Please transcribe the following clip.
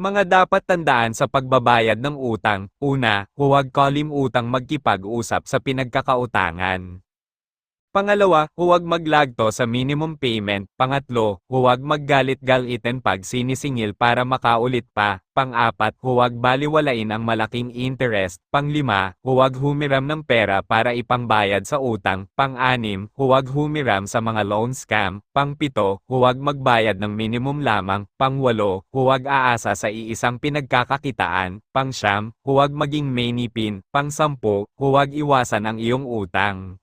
Mga dapat tandaan sa pagbabayad ng utang. Una, huwag kalimutang magkipag-usap sa pinagkakautangan. Pangalawa, huwag maglagto sa minimum payment. Pangatlo, huwag maggalit-galitin pag sinisingil para makaulit pa. Pang-apat, huwag baliwalain ang malaking interest. Panglima, huwag humiram ng pera para ipangbayad sa utang. Pang-anim, huwag humiram sa mga loan scam. Pang-pito, huwag magbayad ng minimum lamang. Pang-walo, huwag aasa sa iisang pinagkakakitaan. Pang-siyam, huwag maging mainipin. Pang-sampu, huwag iwasan ang iyong utang.